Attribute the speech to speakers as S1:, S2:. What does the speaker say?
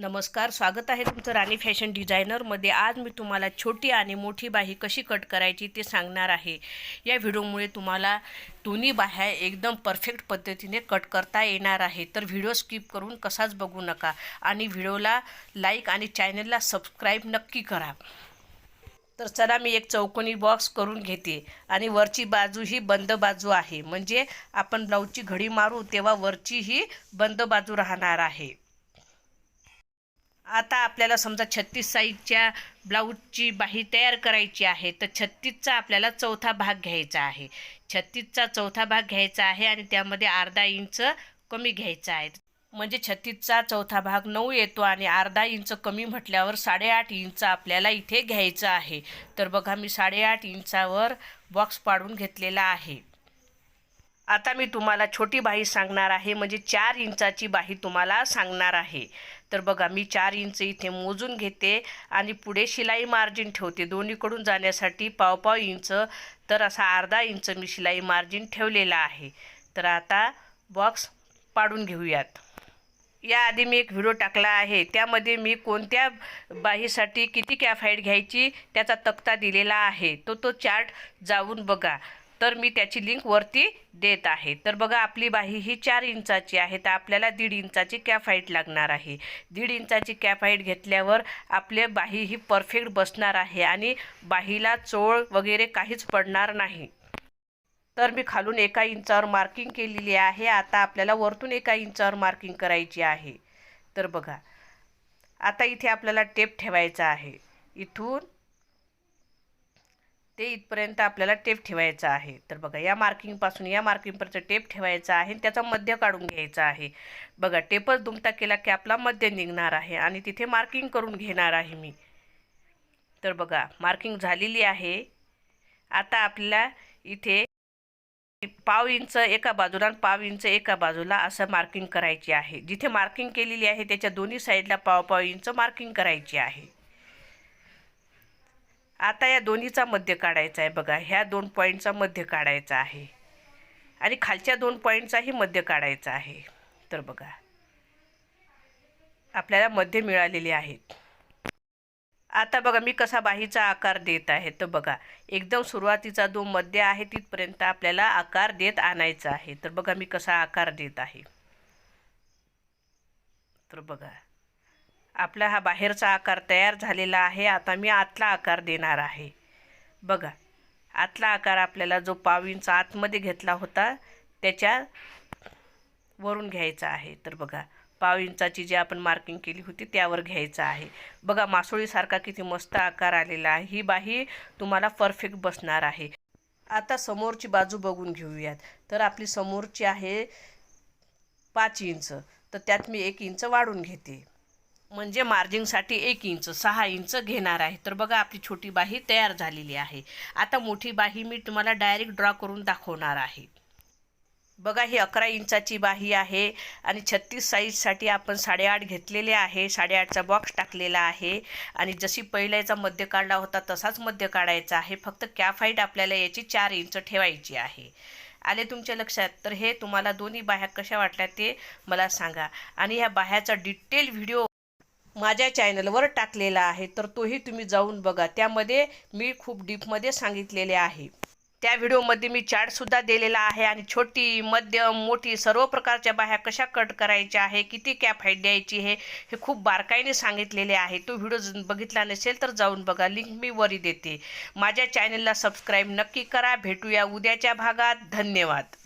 S1: नमस्कार स्वागत आहे तुमचं राणी फॅशन डिझायनरमध्ये. आज मी तुम्हाला छोटी आणि मोठी बाही कशी कट करायची ते सांगणार आहे. या व्हिडिओमुळे तुम्हाला दोन्ही बाह्या एकदम परफेक्ट पद्धतीने कट करता येणार आहे. तर व्हिडिओ स्किप करून कसाच बघू नका आणि व्हिडिओला लाईक आणि चॅनलला सबस्क्राईब नक्की करा. तर चला मी एक चौकोनी बॉक्स करून घेते आणि वरची बाजू ही बंद बाजू आहे. म्हणजे आपण ब्लाऊजची घडी मारू तेव्हा वरची ही बंद बाजू राहणार आहे. आता आपल्याला समजा छत्तीस साईजच्या ब्लाऊजची बाही तयार करायची आहे तर छत्तीसचा आपल्याला चौथा भाग घ्यायचा आहे. छत्तीसचा चौथा भाग घ्यायचा आहे आणि त्यामध्ये अर्धा इंच कमी घ्यायचा आहे. म्हणजे छत्तीसचा चौथा भाग नऊ येतो आणि अर्धा इंच कमी म्हटल्यावर साडेआठ इंच आपल्याला इथे घ्यायचं आहे. तर बघा मी साडेआठ इंचावर बॉक्स पाडून घेतलेला आहे. आता मी तुम्हाला छोटी बाही सांगणार आहे म्हणजे चार इंचाची बाही तुम्हाला सांगणार आहे. तर बघा मी चार इंच इथे मोजून घेते आणि पुढे शिलाई मार्जिन ठेवते. दोन्हीकडून जाण्यासाठी पावपाव इंच तर असा अर्धा इंच मी शिलाई मार्जिन ठेवलेला आहे. तर आता बॉक्स पाडून घेऊयात. याआधी मी एक व्हिडिओ टाकला आहे. त्यामध्ये मी कोणत्या बाहीसाठी किती कॅफाईट घ्यायची त्याचा तक्ता दिलेला आहे. तो तो चार्ट जाऊन बघा. तर मी त्याची लिंक वरती देत आहे. तर बघा आपली बाही ही चार इंचाची आहे. तर आपल्याला दीड इंचाची कॅफाईट लागणार आहे. दीड इंचाची कॅफाईट घेतल्यावर आपले बाही ही परफेक्ट बसणार आहे आणि बाहीला चोळ वगैरे काहीच पडणार नाही. तर मी खालून एका इंचावर मार्किंग केलेली आहे. आता आपल्याला वरतून एका इंचावर मार्किंग करायची आहे. तर बघा आता इथे आपल्याला टेप ठेवायचा आहे. इथून ते इथपर्यंत आपल्याला टेप ठेवायचा आहे. तर बघा या मार्किंगपासून या मार्किंगपर्यंत टेप ठेवायचा आहे त्याचा मध्य काढून घ्यायचा आहे. बघा टेपच दुमता केला की आपला मध्य निघणार आहे आणि तिथे मार्किंग करून घेणार आहे मी. तर बघा मार्किंग झालेली आहे. आता आपल्याला इथे पाव इंच एका बाजूला आणि पाव इंच एका बाजूला असं मार्किंग करायची आहे. जिथे मार्किंग केलेली आहे त्याच्या दोन्ही साईडला पाव पाव इंच मार्किंग करायची आहे. आता या दोन्हीचा मध्य काढायचा आहे बघा. ह्या दोन पॉईंटचा मध्य काढायचा आहे. आणि खालच्या दोन पॉईंटचाही मध्य काढायचा आहे. तर बघा. आपल्याला मध्य मिळालेले आहेत. आता बघा मी कसा बाहीचा आकार देत आहे. तर बघा एकदम सुरुवातीचा जो मध्य आहे तिथपर्यंत आपल्याला आकार देत आणायचा आहे. तर बघा मी कसा आकार देत आहे. तर बघा. आपला हा बाहेरचा आकार तयार झालेला आहे. आता मी आतला आकार देणार आहे. बघा आतला आकार आपल्याला जो पाव इंच आतमध्ये घेतला होता त्याच्या वरून घ्यायचा आहे. तर बघा पाव इंचाची जी आपण मार्किंग केली होती त्यावर घ्यायचं आहे. बघा मासोळीसारखा किती मस्त आकार आलेला आहे. ही बाही तुम्हाला परफेक्ट बसणार आहे. आता समोरची बाजू बघून घेऊयात. तर आपली समोरची आहे पाच इंच. तर त्यात मी एक इंच वाढून घेते. म्हणजे मार्जिंगसाठी एक इंच सहा इंच घेणार आहे. तर बघा आपली छोटी बाही तयार झालेली आहे. आता मोठी बाही मी तुम्हाला डायरेक्ट ड्रॉ करून दाखवणार आहे. बघा ही अकरा इंचाची बाही आहे आणि छत्तीस साईजसाठी आपण साडेआठ घेतलेले आहे. साडेआठचा बॉक्स टाकलेला आहे. आणि जशी पहिल्याचा मध्य काढला होता तसाच मध्य काढायचा आहे. फक्त कॅफ हाईट आपल्याला याची चार इंच ठेवायची आहे. आले तुमच्या लक्षात? तर हे तुम्हाला दोन्ही बाह्या कशा वाटल्या ते मला सांगा. आणि ह्या बाह्याचा डिटेल व्हिडिओ माझ्या चॅनलवर टाकलेला आहे तर तोही तुम्ही जाऊन बघा. त्यामध्ये मी खूप डीपमध्ये सांगितलेले आहे. त्या व्हिडिओमध्ये मी चार्टसुद्धा दिलेला आहे आणि छोटी मध्यम मोठी सर्व प्रकारच्या बाह्या कशा कट करायच्या आहे किती कॅप हाईट द्यायची हे हे खूप बारकाईने सांगितलेले आहे. तो व्हिडिओ बघितला नसेल तर जाऊन बघा. लिंक मी वरी देते. माझ्या चॅनलला सबस्क्राईब नक्की करा. भेटूया उद्याच्या भागात. धन्यवाद.